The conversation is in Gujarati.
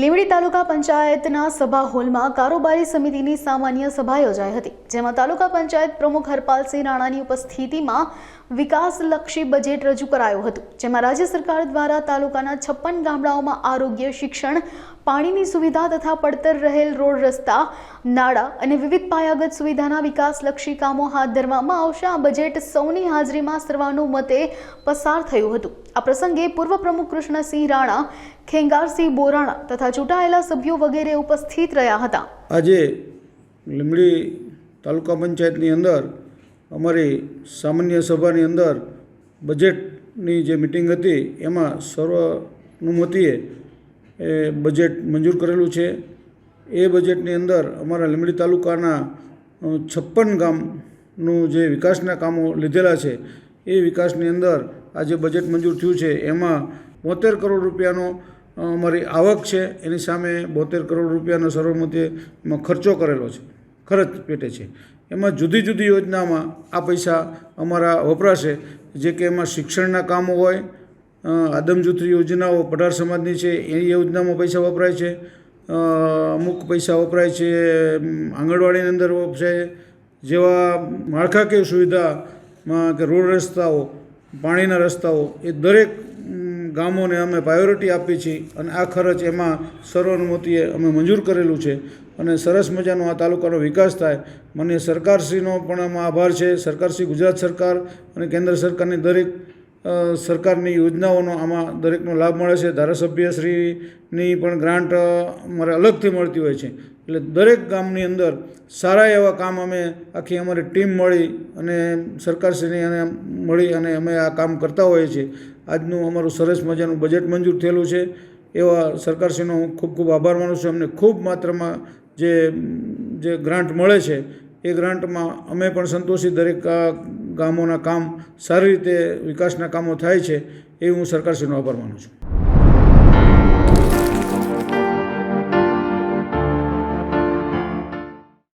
લીંબડી તાલુકા પંચાયતના સભા હોલમાં કારોબારી સમિતિની સામાન્ય સભા યોજાઈ હતી, જેમાં તાલુકા પંચાયત પ્રમુખ હરપાલસિંહ રાણાની ઉપસ્થિતિમાં વિકાસલક્ષી બજેટ રજૂ કરાયું હતું, જેમાં રાજ્ય સરકાર દ્વારા તાલુકાના છપ્પન ગામડાઓમાં આરોગ્ય, શિક્ષણ, પાણીની સુવિધા તથા પડતર રહેલ રોડ રસ્તા, નાળા અને વિવિધ પાયાગત સુવિધાના વિકાસલક્ષી કામો હાથ ધરવામાં આવશે. આ બજેટ સૌની હાજરીમાં સર્વાનુમતે પસાર થયું હતું. આ પ્રસંગે પૂર્વ પ્રમુખ કૃષ્ણસિંહ રાણા, ખેંગારસિંહ બોરાણા તથા ચૂંટાયેલા સભ્યો વગેરે ઉપસ્થિત રહ્યા હતા. આજે લીંબડી તાલુકા પંચાયતની અંદર અમારી સામાન્ય સભાની અંદર બજેટની જે મિટિંગ હતી, એમાં સર્વાનુમતિએ એ બજેટ મંજૂર કરેલું છે. એ બજેટની અંદર અમારા લીંબડી તાલુકાના છપ્પન ગામનું જે વિકાસના કામો લીધેલા છે, એ વિકાસની અંદર આ જે બજેટ મંજૂર થયું છે, એમાં બોતેર કરોડ રૂપિયાનો અમારી આવક છે. એની સામે બોતેર કરોડ રૂપિયાનો સર્વમતે ખર્ચો કરેલો છે. ખર્ચ પેટે છે. એમાં જુદી જુદી યોજનામાં આ પૈસા અમારા વપરાશે. જે કે એમાં શિક્ષણના કામો હોય અ, આદમજૂથરી યોજનાઓ પઢાર સમાજની છે એ યોજનામાં પૈસા વપરાય છે. અમુક પૈસા વપરાય છે આંગણવાડીની અંદર વપરાય જેવા માળખાકીય સુવિધામાં કે રોડ રસ્તાઓ પાણીના રસ્તાઓ એ દરેક ગામોને અમે પ્રાયોરિટી આપી છીએ અને આ ખર્ચ એમાં સર્વાનુમતિએ અમે મંજૂર કરેલું છે અને સરસ મજાનો આ તાલુકાનો વિકાસ થાય. મને સરકારશ્રીનો પણ આમાં આભાર છે. સરકારશ્રી ગુજરાત સરકાર અને કેન્દ્ર સરકારની દરેક સરકારની યોજનાઓનો આમાં દરેકનો લાભ મળે છે. ધારાસભ્યશ્રીની પણ ગ્રાન્ટ અમારે અલગથી મળતી હોય છે. એટલે દરેક ગામની અંદર સારા એવા કામ અમે આખી અમારી ટીમ મળી અને સરકારશ્રીની અને મળી અને અમે આ કામ કરતા હોઈએ છીએ. આજનું અમારું સરસ મજાનું બજેટ મંજૂર થયેલું છે. એવા સરકારશ્રીનો હું ખૂબ ખૂબ આભાર માનું છું. અમને ખૂબ માત્રામાં જે જે ગ્રાન્ટ મળે છે, એ ગ્રાન્ટમાં અમે પણ સંતોષી દરેક ગામોના કામ સારી રીતે વિકાસના કામો થાય છે, એ હું સરકારશ્રીનો આભાર માનું છું.